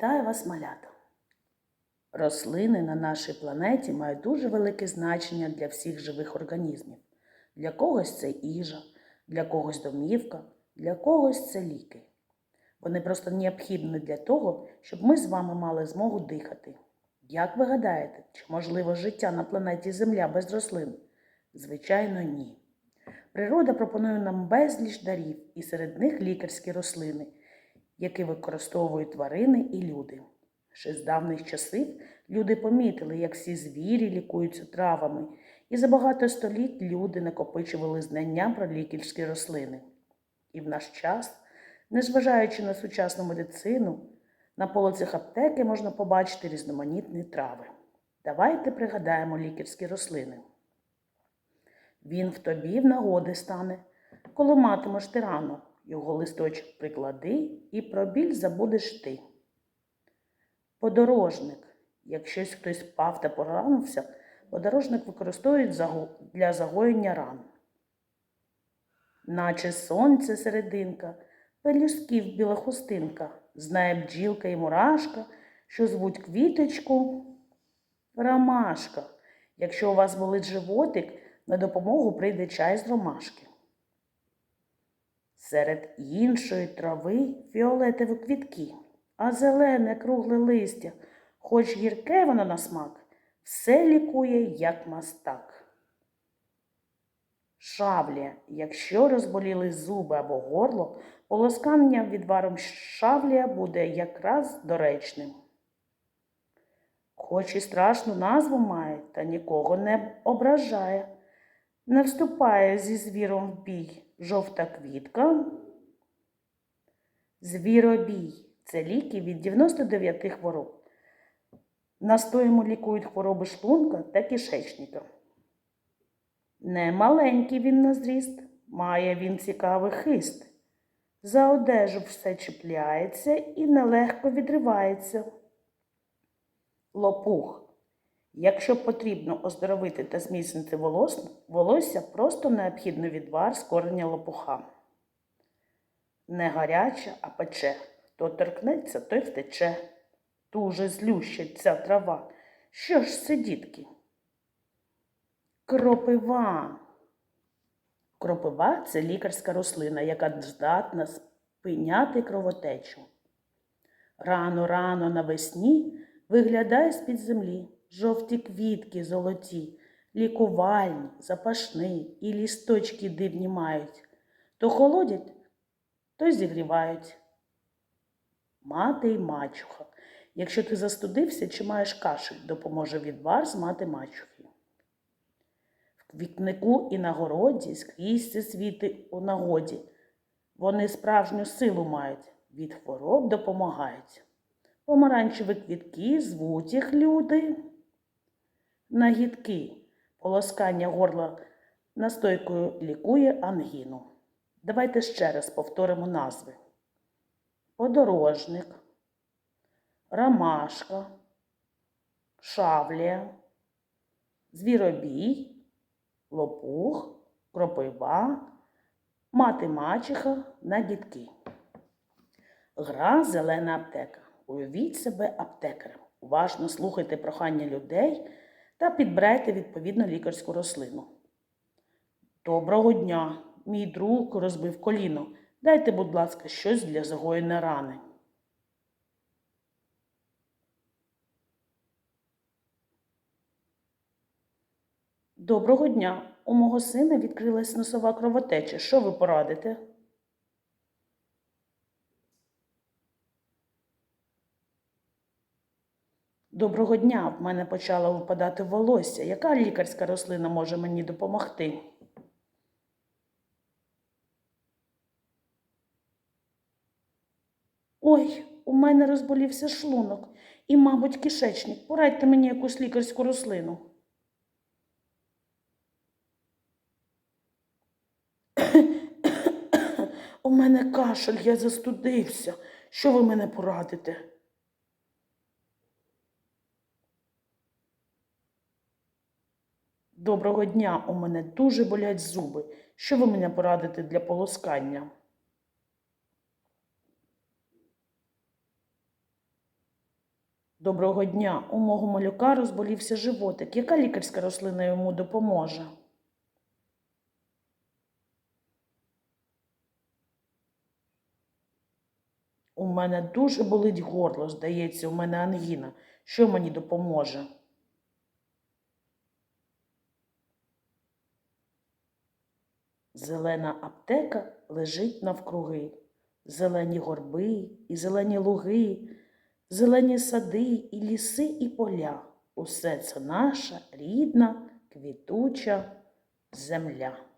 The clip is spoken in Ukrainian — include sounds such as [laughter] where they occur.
Вітаю вас, малята! Рослини на нашій планеті мають дуже велике значення для всіх живих організмів. Для когось це їжа, для когось домівка, для когось це ліки. Вони просто необхідні для того, щоб ми з вами мали змогу дихати. Як ви гадаєте, чи можливо життя на планеті Земля без рослин? Звичайно, ні. Природа пропонує нам безліч дарів, і серед них лікарські рослини, які використовують тварини і люди. Ще з давніх часів люди помітили, як всі звірі лікуються травами, і за багато століть люди накопичували знання про лікарські рослини. І в наш час, незважаючи на сучасну медицину, на полицях аптеки можна побачити різноманітні трави. Давайте пригадаємо лікарські рослини. Він в тобі в нагоди стане, коли матимеш ти рану, його листочок приклади і про біль забудеш ти. Подорожник. Як щось хтось впав та поранився, подорожник використовують для загоєння ран. Наче сонце серединка, пелюстків біла хустинка, знає бджілка і мурашка, що звуть квіточку ромашка. Якщо у вас болить животик, на допомогу прийде чай з ромашки. Серед іншої трави фіолетові квітки, а зелене кругле листя, хоч гірке воно на смак, все лікує, як мастак. Шавлія. Якщо розболіли зуби або горло, полоскання відваром шавлія буде якраз доречним. Хоч і страшну назву має, та нікого не ображає. Не вступає зі звіром в бій жовта квітка. Звіробій це ліки від 99 хвороб. Настоєм лікують хвороби шлунка та кишечника. Не маленький він на зріст, має він цікавий хист. За одежу все чіпляється і нелегко відривається. Лопух. Якщо потрібно оздоровити та зміцнити волосся, просто необхідно відвар з кореня лопуха. Не гаряча, а пече. Хто торкнеться, той втече. Дуже злющить ця трава. Що ж це, дітки? Кропива. Кропива це лікарська рослина, яка здатна спиняти кровотечу. Рано, рано навесні виглядає з-під землі жовті квітки золоті, лікувальні, запашні і лісточки дивні мають. То холодять, то зігрівають. Мати й мачуха. Якщо ти застудився чи маєш кашель, допоможе відвар з мати мачухи. В квітнику і на городі скрізь це світи у нагоді. Вони справжню силу мають, від хвороб допомагають. Помаранчеві квітки звуть їх люди. Нагідки. Полоскання горла настойкою лікує ангіну. Давайте ще раз повторимо назви. Подорожник, ромашка, шавлія, звіробій, лопух, кропива, мати мачеха, нагідки. Гра зелена аптека. Уявіть себе аптекарем. Уважно слухайте прохання людей та підбирайте відповідну лікарську рослину. Доброго дня! Мій друг розбив коліно. Дайте, будь ласка, щось для загоєння рани. Доброго дня! У мого сина відкрилась носова кровотеча. Що ви порадите? Доброго дня! В мене почало випадати волосся. Яка лікарська рослина може мені допомогти? Ой, у мене розболівся шлунок і, мабуть, кишечник. Порадьте мені якусь лікарську рослину. [coughs] У мене кашель, я застудився. Що ви мене порадите? Доброго дня, у мене дуже болять зуби. Що ви мене порадите для полоскання? Доброго дня. У мого малюка розболівся животик. Яка лікарська рослина йому допоможе? У мене дуже болить горло, здається, у мене ангіна. Що мені допоможе? Зелена аптека лежить навкруги. Зелені горби і зелені луги, зелені сади і ліси і поля. Усе це наша рідна квітуча земля.